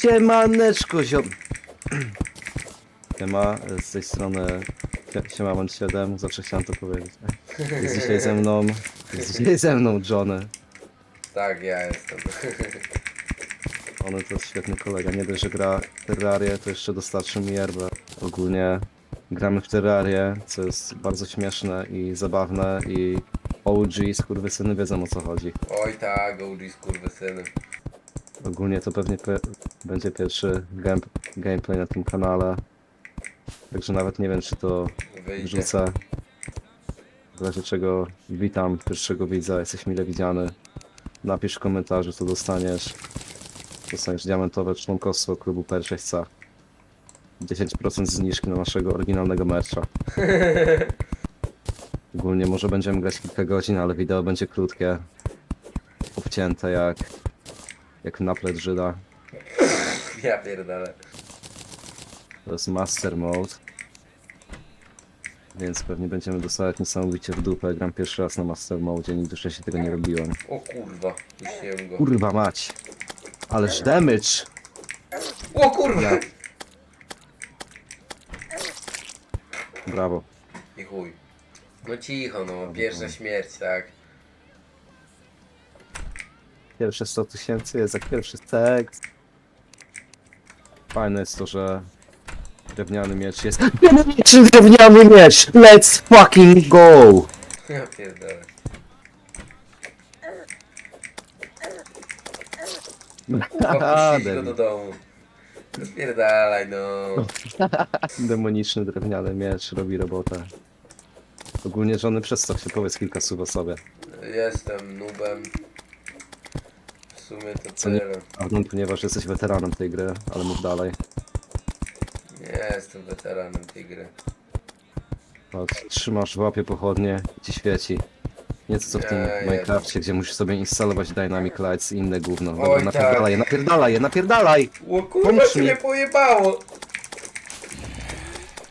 Siemaneczko, ziom... Siema, z tej strony Siema Mąd 7, zawsze chciałem to powiedzieć. Jest dzisiaj ze mną, jest dzisiaj ze mną Johnny. Tak, ja jestem. On to jest świetny kolega, nie dość, że gra Terrarię, to jeszcze dostarczy mi yerbę. Ogólnie gramy w Terrarię, co jest bardzo śmieszne i zabawne i OG, skurwysyny wiedzą o co chodzi. Oj tak, OG skurwysyny. Ogólnie to pewnie pe będzie pierwszy game gameplay na tym kanale. Także nawet nie wiem, czy to Wyjdzie. wrzucę. W razie czego witam pierwszego widza, jesteś mile widziany. Napisz w komentarzu, co dostaniesz. Dostaniesz diamentowe członkostwo klubu P6C. 10% zniżki na naszego oryginalnego mercha. Ogólnie może będziemy grać kilka godzin, ale wideo będzie krótkie. Obcięte jak... jak naplet Żyda. Ja pierdolę. To jest Master Mode. Więc pewnie będziemy dostawać niesamowicie w dupę. Gram pierwszy raz na Master Mode, nigdy wcześniej tego nie robiłem. O kurwa, puściłem go. Kurwa mać! Ależ damage! O kurwa! Brawo. I chuj. No cicho no, pierwsza śmierć, tak. Pierwsze 100 tysięcy jest jak pierwszy tekst. Fajne jest to, że drewniany miecz jest... Czy drewniany miecz! Let's fucking go! Ja pierdolę. Go do domu. Spierdalaj no. Demoniczny drewniany miecz robi robotę. Ogólnie żony przedstaw się, powiedz kilka słów o sobie. Jestem nubem. Sumie to Co nie- tyle. Arnon, ponieważ jesteś weteranem tej gry, ale mów dalej. Nie jestem weteranem tej gry. Chodź, trzymasz w łapie pochodnie ci świeci. Nie to co w tym Nie, Minecrafcie, gdzie musisz sobie instalować Dynamic Lights i inne gówno. Dobra, Oj, napierdalaj, tak. napierdalaj je, napierdalaj! O kurwa, Pomóż się mi. mnie pojebało!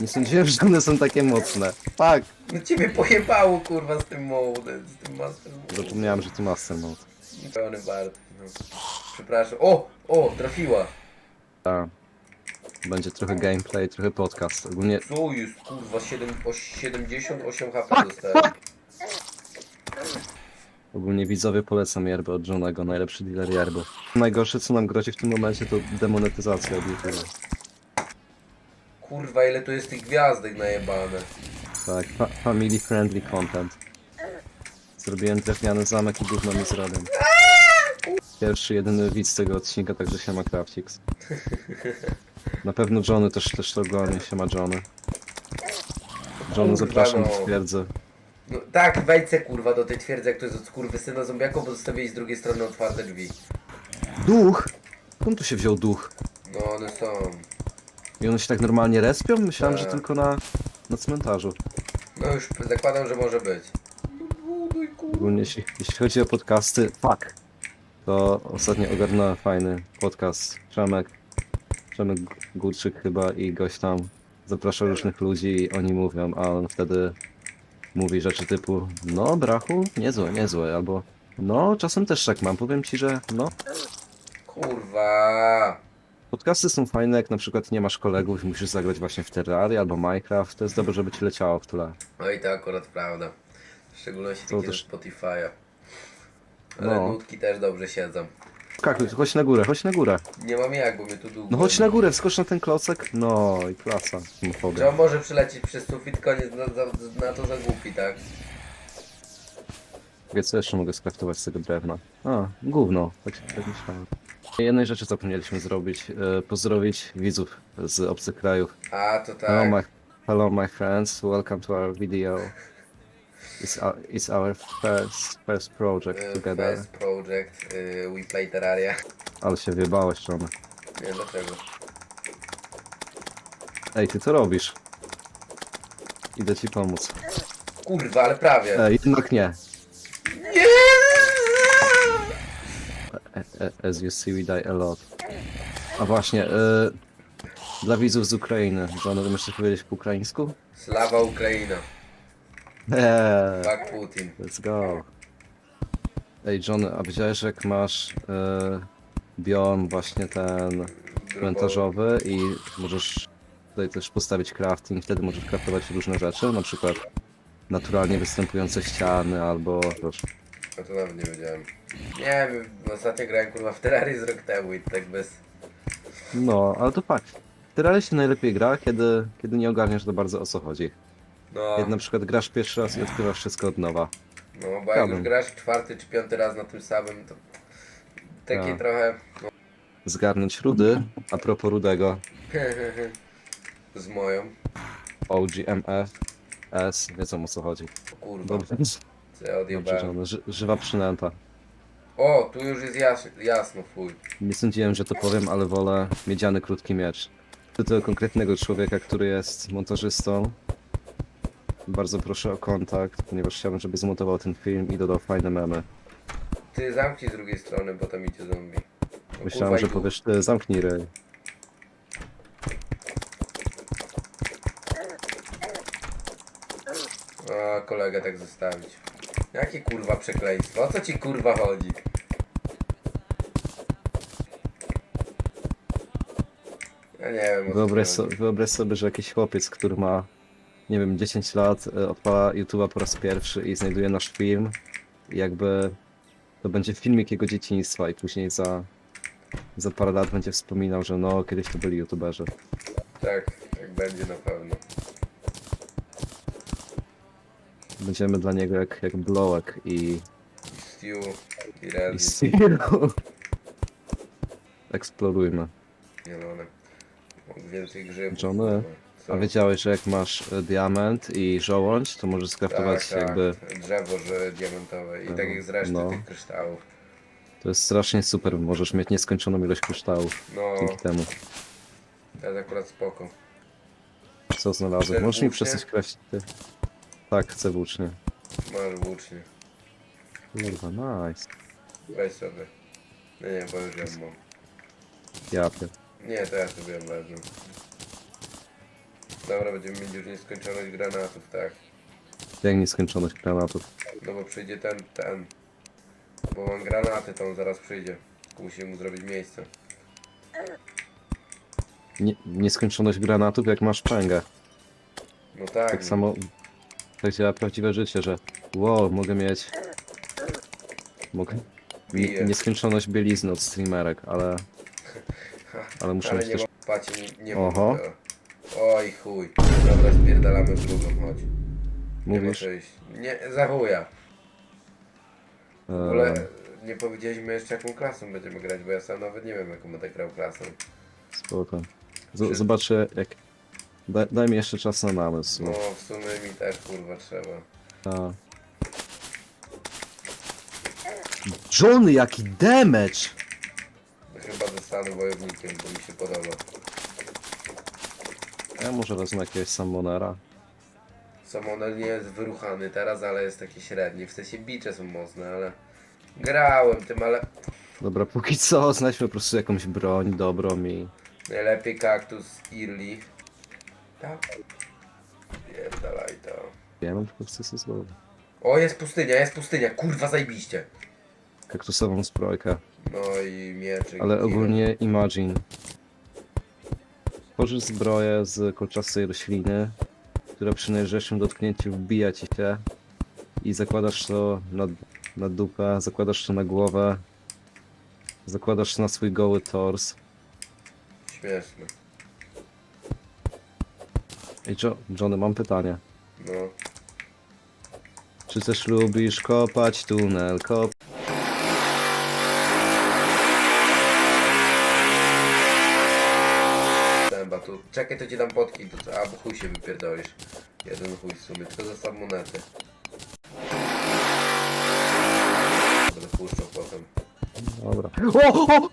Nie sądziłem, że one są takie mocne. Fuck! No ciebie pojebało kurwa z tym modem, z tym master modem. Zapomniałem, że tu master mode. Pełny Bart. No. Przepraszam. O! O! Trafiła! Ta. Będzie trochę gameplay, trochę podcast. Ogólnie Co jest kurwa? 7, o, 78 HP dostałem. Ogólnie widzowie polecam yerbę od Johnego, najlepszy dealer yerby. Najgorsze co nam grozi w tym momencie to demonetyzacja od YouTube. Kurwa ile tu jest tych gwiazdek najebane. Tak, fa family friendly content. Zrobiłem drewniany zamek i gówno mi zrobię. Pierwszy, jedyny widz tego odcinka, także się ma Craftix. Na pewno Johnny też, też to ogląda, się ma Johnny. Johnny, Kurwa, zapraszam no. do twierdzy. No tak, wejdźcie kurwa do tej twierdzy jak to jest od skurwysyna zombiaków, bo zostawili z drugiej strony otwarte drzwi. Duch! Skąd tu się wziął duch? No one są. I one się tak normalnie respią? Myślałem, że Tak. tylko na, na cmentarzu. No już zakładam, że może być. Ogólnie jeśli, jeśli chodzi o podcasty, fuck! To ostatnio ogarnąłem fajny podcast. Przemek, Przemek Górczyk chyba i gość tam zaprasza różnych ludzi i oni mówią, a on wtedy mówi rzeczy typu no brachu, niezłe, niezłe, albo no czasem też tak mam, powiem ci, że no Kurwa. podcasty są fajne, jak na przykład nie masz kolegów i musisz zagrać właśnie w Terraria albo Minecraft, to jest dobre, żeby ci leciało w tle. No i to akurat prawda. W szczególności takie też- Spotify'a. Ale No. nutki też dobrze siedzą. Kakuj, chodź na górę, chodź na górę. Nie mam jak, bo mnie tu długo. No chodź na górę, wskocz na ten klocek. No i klasa. homofobia. Że on może przylecieć przez sufit, koniec na, za, na to za głupi, tak? Wie co jeszcze mogę skraftować z tego drewna? A, gówno. Tak się tak myślałem. Jednej rzeczy zapomnieliśmy zrobić. E, pozdrowić widzów z obcych krajów. A, to Hello, tak. my, hello my friends, welcome to our video. It's our, it's our first, first project Y, together. First project, y, we play Terraria. Ale się wjebałeś, czony. Nie, dlaczego? Ej, ty co robisz? Idę ci pomóc. Kurwa, ale prawie. Ej, jednak nie. Nie! E- e- As you see, we die a lot. A właśnie, e, dla widzów z Ukrainy, ty jeszcze powiedzieć po ukraińsku? Slawa Ukraina. Eee, Fuck Putin. let's go. Ej, Johnny, a widziałeś, jak masz e, biom właśnie ten komentarzowy i możesz tutaj też postawić crafting, wtedy możesz craftować różne rzeczy, na przykład naturalnie występujące ściany albo wiesz, A to nawet nie wiedziałem. Nie wiem, ostatnio grałem kurwa w Terrarii z rok temu i tak bez... No, ale to fakt. Terraria się najlepiej gra, kiedy, kiedy nie ogarniasz za bardzo o co chodzi. No, Kiedy na przykład grasz pierwszy raz i odkrywasz wszystko od nowa. no bo jak już Chciałbym. grasz czwarty czy piąty raz na tym samym, to... Takie Tak. trochę... Zgarnąć rudy, a propos rudego, z moją. OGMF, S, wiedzą o co chodzi. O kurwa, Dobrze, co ja dobrze odjebałem. Ży, żywa przynęta. O, tu już jest jas jasno, fuj. Nie sądziłem, że to powiem, ale wolę miedziany krótki miecz. Tytuł konkretnego człowieka, który jest montażystą. Bardzo proszę o kontakt, ponieważ chciałbym, żeby zmontował ten film i dodał fajne memy. Ty zamknij z drugiej strony, bo tam idzie zombie. O, Myślałem, że i tu. powiesz, ty zamknij ryj. A, kolegę tak zostawić. Jakie kurwa przekleństwo? O co ci kurwa chodzi? Ja nie wiem. o co Wyobraź, ci so, chodzi. wyobraź sobie, że jakiś chłopiec, który ma, nie wiem, 10 lat, e, odpala YouTube'a po raz pierwszy i znajduje nasz film. I jakby to będzie filmik jego dzieciństwa i później za, za parę lat będzie wspominał, że no, kiedyś to byli YouTuberzy. Tak, tak będzie na pewno. Będziemy dla niego jak, jak Blowek i, I Stew, i i Red, i Zero. Eksplorujmy. zielone. Mam więcej grzybów. Kurwa. A wiedziałeś, że jak masz e, diament i żołądź, to możesz skraftować tak, tak, jakby... drzewo, że diamentowe. I tak jak z reszty No. tych kryształów. To jest strasznie super, możesz mieć nieskończoną ilość kryształów No, dzięki temu. to jest akurat spoko. Co znalazłem? Chcesz Możesz mi włócznie? przestać kraść ty? Tak, chcę włócznie. Masz włócznie. Kurwa, nice. Weź sobie. Nie, nie, bo już ja mam. Ja pier... Nie, to ja sobie ją wezmę. Dobra, będziemy mieć już nieskończoność granatów, tak? Jak nieskończoność granatów. No bo przyjdzie ten, ten. Bo mam granaty, to on zaraz przyjdzie. Musimy mu zrobić miejsce. Nie, nieskończoność granatów jak masz pęgę. No tak. Tak samo... Tak działa prawdziwe życie, że wow, mogę mieć... Mogę... Bije. Nie, nieskończoność bielizny od streamerek, ale... Ale muszę Ale mieć nie też... ma, pacie, nie, nie Oho. ma. Oj chuj. Dobra, spierdalamy w drugą, chodź. Nie Mówisz? iść. Nie, za chuja. W E, ogóle nie powiedzieliśmy jeszcze jaką klasą będziemy grać, bo ja sam nawet nie wiem jaką będę grał klasą. spoko. Z, zobaczę jak... Daj, daj mi jeszcze czas na namysł. No w sumie mi też kurwa trzeba. A. Johnny, jaki damage! Chyba zostanę wojownikiem, bo mi się podoba. Ja może wezmę jakiegoś Summonera. Samonel nie jest wyruchany teraz, ale jest taki średni. W sensie bicze są mocne, ale... Grałem tym, ale Dobra, póki co znajdźmy po prostu jakąś broń dobrą i... najlepiej kaktus Irli. Tak? Pierdalaj to. Ja mam tylko chcę sobie złożyć. O, jest pustynia, jest pustynia, kurwa zajebiście. Kaktusową zbrojkę. No i mieczyk. Ale ogólnie imagine. Tworzysz zbroję z kolczastej rośliny, która przy najlżejszym dotknięciu wbija ci się i zakładasz to na, na dupę, zakładasz to na głowę, zakładasz to na swój goły tors. Śmieszne. Ej, jo Johnny, mam pytanie. No. Czy też lubisz kopać tunel, kop... Czekaj, to ci dam potki. Tu, a, bo chuj się wypierdolisz. Jeden chuj w sumie, tylko zostaw monety. Będę puszczał potem. Dobra. O, o!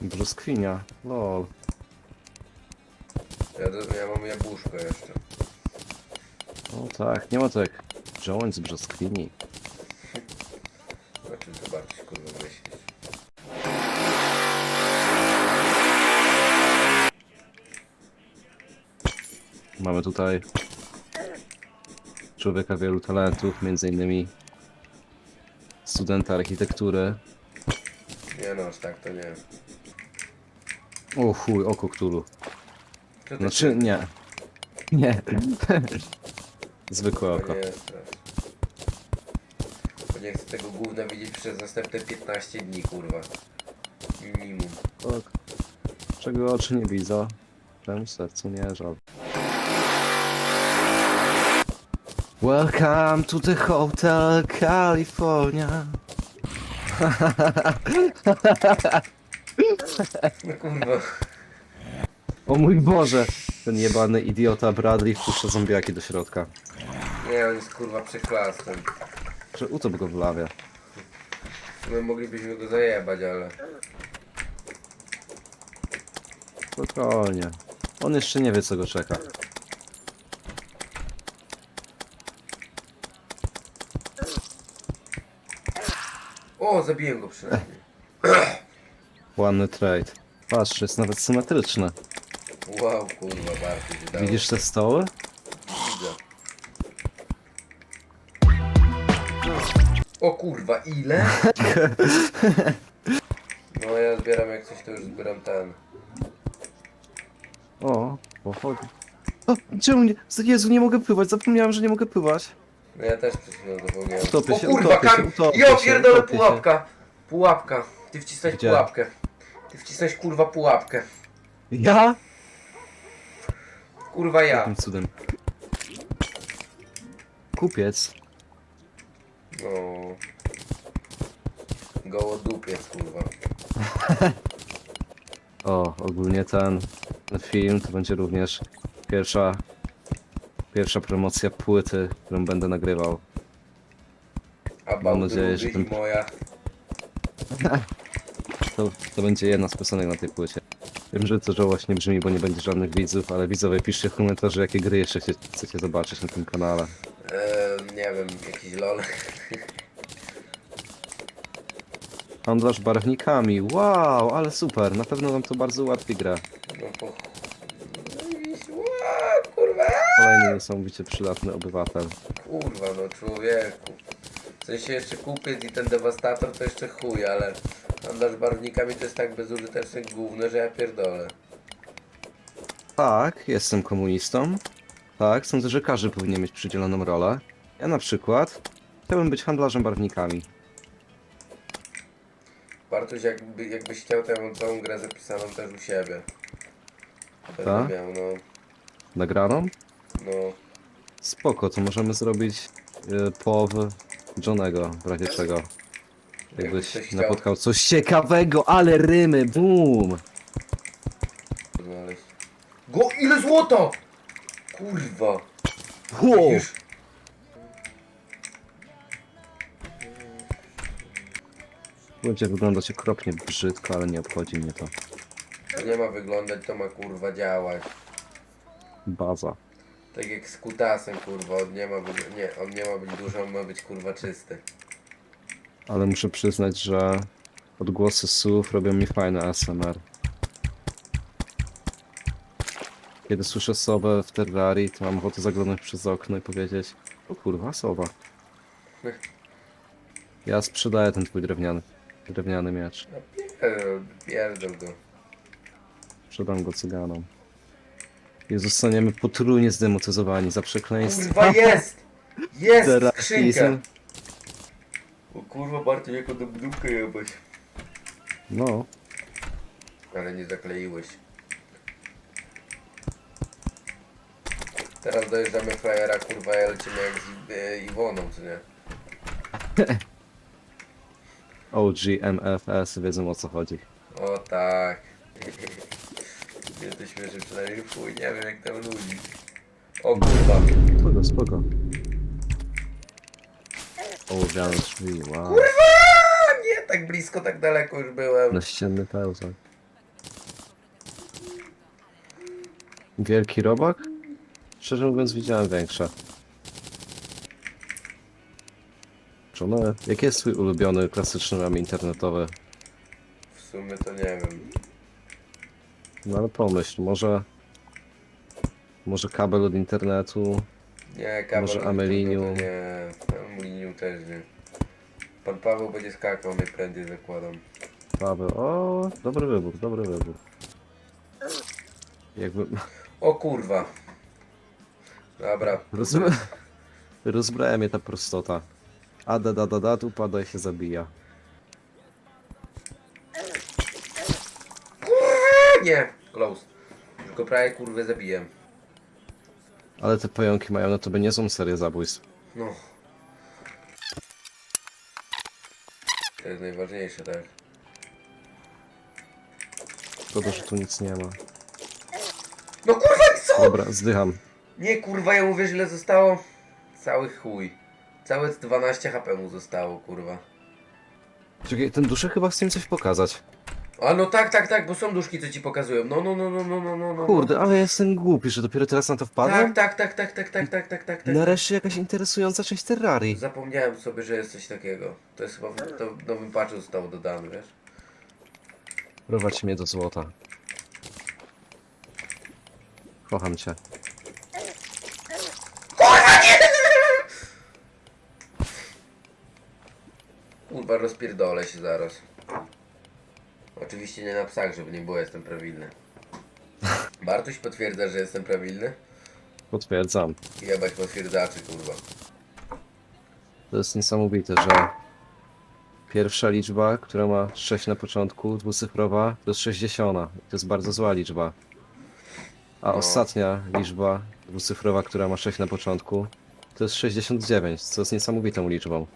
Brzoskwinia, lol. Ja, ja mam jabłuszko jeszcze. O tak, nie ma to jak żołądź z brzoskwini. Na czym zobaczyć, kurwa, myślisz? Mamy tutaj człowieka wielu talentów, między innymi studenta architektury. Nie no, aż tak to nie. O chuj, oko Cthulhu. Znaczy, nie. Nie. Zwykłe To oko. nie jest. Nie chcę tego gówna widzieć przez następne 15 dni, kurwa. Minimum. Ok. Czego oczy nie widzą, temu sercu nie żal. Welcome to the Hotel California. No kurwa. O mój Boże! Ten jebany idiota Bradley wpuszcza zombiaki do środka. Nie, on jest kurwa przeklastem. Że utop go w lawie. My moglibyśmy go zajebać, ale... Spokojnie. On jeszcze nie wie co go czeka. O, zabiłem go przynajmniej. Ładny trade. Patrz, jest nawet symetryczny. Wow, kurwa, bardzo się dało. Widzisz te stoły? Kurwa, ile? No ja zbieram jak coś, to już zbieram ten. O, pochodzi. O, czemu nie? Jezu, nie mogę pływać, zapomniałem, że nie mogę pływać. No ja też przed chwilą zapomniałem. Utopię o się, kurwa, utopię się, utopię się, pierdolę utopię się. pułapka. Pułapka. Ty wcisnąłeś Gdzie? pułapkę. Ty wcisnąłeś kurwa pułapkę. Ja? Kurwa ja. Jakim cudem? Kupiec. No. Gołodupiec, kurwa. O, ogólnie ten, film to będzie również pierwsza, pierwsza promocja płyty, którą będę nagrywał. A nadzieję, że ten- moja. To, to będzie jedna z piosenek na tej płycie. Wiem, że to żałośnie brzmi, bo nie będzie żadnych widzów, ale widzowie piszcie w komentarzu, jakie gry jeszcze chcecie, chcecie zobaczyć na tym kanale. Eee, nie wiem, jakiś lol. Handlarz barwnikami, wow, ale super, na pewno nam to bardzo ułatwi grę. Ła, kurwa. Kolejny niesamowicie przydatny obywatel. Kurwa, no człowieku. W sensie jeszcze kupiec i ten dewastator to jeszcze chuj, ale handlarz barwnikami to jest tak bezużyteczne gówno, że ja pierdolę. Tak, jestem komunistą. Tak, sądzę, że każdy powinien mieć przydzieloną rolę. Ja na przykład chciałbym być handlarzem barwnikami. Bartuś, jakby, jakbyś chciał, mam całą grę zapisaną też u siebie. Będę Tak? miał, no, Nagraną? no. Spoko, to możemy zrobić yy, pow Johnego, w razie czego. Jakbyś napotkał coś ciekawego, ale rymy, boom! znaleźć. Go, ile złota! Kurwa. Wow. Widzisz? Będzie wyglądać okropnie brzydko, ale nie obchodzi mnie to. To nie ma wyglądać, to ma kurwa działać. Baza. Tak jak z kutasem, kurwa, on nie ma, nie, on nie ma być duży, on ma być kurwa czysty. Ale muszę przyznać, że odgłosy słów robią mi fajne ASMR. Kiedy słyszę sowę w Terrarii, to mam ochotę zaglądać przez okno i powiedzieć O kurwa, sowa. Ja sprzedaję ten twój drewniany, drewniany miecz. No pierdol, pierdol go. Sprzedam go cyganom. I zostaniemy potrójnie zdemotyzowani za przekleństwo. Kurwa jest! Jest skrzynka! Terrorizm. O kurwa, Barty, jako do budówkę jebać. No, Ale nie zakleiłeś. Teraz dojeżdżamy frajera, kurwa, ja lecimy jak z e, Iwoną, co nie? OG, MFS wiedzą o co chodzi. O tak. Przynajmniej w chuj, nie wiem jak tam ludzi. O kurwa. Spoko, spoko. Ołowiane drzwi, wow. A nie, tak blisko, tak daleko już byłem. Naścienny pełzak. Wielki robak? Szczerze mówiąc widziałem większe. Czone, jaki jest twój ulubiony klasyczny ram internetowy? W sumie to nie wiem. No ale pomyśl, może... Może kabel od internetu, Nie, kawał. Może Amelinium. Nie, Amelinium też nie. Pan Paweł będzie skakał najprędzej zakładam. Paweł, o, dobry wybór, dobry wybór. Jakby... O kurwa. Dobra. Rozbra... Rozbrała mnie ta prostota. A da da da da, tu pada i się zabija. Nie, close. Już go prawie kurwę zabiłem. Ale te pająki mają na tobie niezłą serię zabójstw. No. To jest najważniejsze, tak? Szkoda, że tu nic nie ma. No kurwa co? Dobra, zdycham. Nie kurwa, ja mówię źle zostało. Cały chuj. Całe 12 HP mu zostało, kurwa. Czekaj, ten duszy chyba chce mi coś pokazać. A no tak, tak, tak, bo są duszki, co ci pokazują. No, no, no, no, no, no, no, no. Kurde, ale ja jestem głupi, że dopiero teraz na to wpadłem? Tak, tak, tak, tak, tak, tak, tak, tak, tak, tak. Nareszcie jakaś interesująca część Terrarii. Zapomniałem sobie, że jest coś takiego. To jest chyba w, to w nowym patchu zostało dodane, wiesz? Prowadź mnie do złota. Kocham cię. Kurwa, rozpierdolę się zaraz. Oczywiście nie na psach, żeby nie było, jestem prawilny. Bartuś potwierdza, że jestem prawilny? Potwierdzam. Jebać potwierdzaczy, kurwa. To jest niesamowite, że pierwsza liczba, która ma 6 na początku, dwucyfrowa, to jest 60. To jest bardzo zła liczba. A No. ostatnia liczba dwucyfrowa, która ma 6 na początku, to jest 69, co jest niesamowitą liczbą.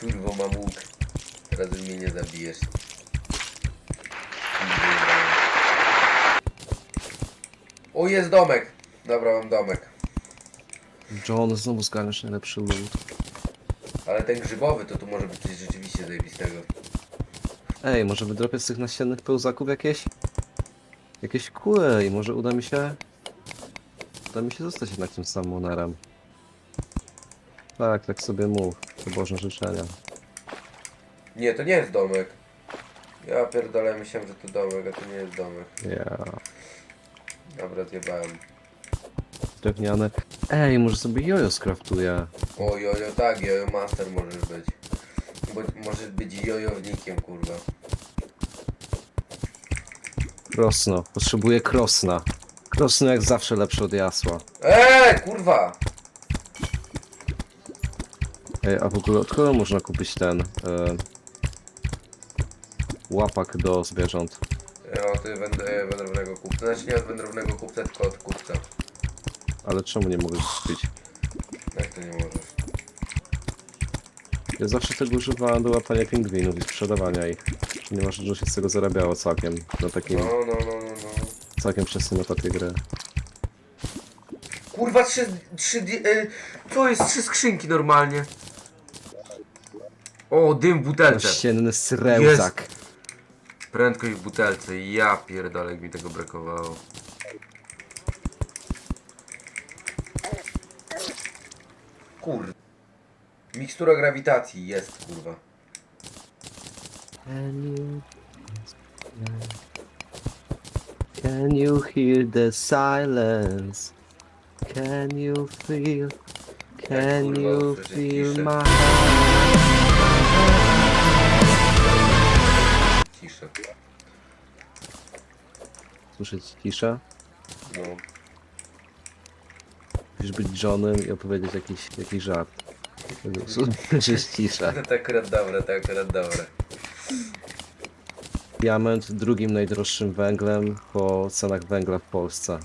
Kurwo, mam łuk. Teraz mnie nie zabijesz. O, jest domek! Dobra, mam domek. John, znowu zgarniesz najlepszy loot. Ale ten grzybowy to tu może być coś rzeczywiście zajebistego. Ej, może wydropię z tych nasiennych pełzaków jakieś? Jakieś kule i może uda mi się... Uda mi się zostać jednak tym sammonerem. Tak, tak sobie mów. To Boże życzenia. Nie, to nie jest domek. Ja pierdolę, myślałem, że to domek, a to nie jest domek. Ja. Dobra, zjebałem. Drewniane. Ej, może sobie jojo skraftuję. O, jojo, tak, jojo master możesz być. Bo możesz być jojownikiem, kurwa. Krosno. Potrzebuję krosna. Krosno jak zawsze lepsze od jasła. Eee, kurwa! Ej, a w ogóle od kogo można kupić ten... E, łapak do zwierząt? Ja od węd- wędrownego kupca. Znaczy nie od wędrownego kupca, tylko od kupca. Ale czemu nie mogę kupić? Jak to nie możesz? Ja zawsze tego używałem do łapania pingwinów i sprzedawania ich. Nie że się z tego zarabiało całkiem. Na takim No, no, no, no, no. całkiem przesnym etapie gry. Kurwa, trzy, trzy, di- e, co jest trzy skrzynki normalnie? O, dym w butelce. Ościenny srełzak. Prędkość w butelce. Ja pierdolę, jak mi tego brakowało. Kur... Mikstura grawitacji jest, kurwa. Can you... Can you hear the silence? Can you feel... Can kurwa, you feel my Słyszeć ciszę? No. Musisz być Johnem i opowiedzieć jakiś, jakiś żart. Słyszysz ciszę. To akurat dobre, to akurat dobre. Diament drugim najdroższym węglem po cenach węgla w Polsce.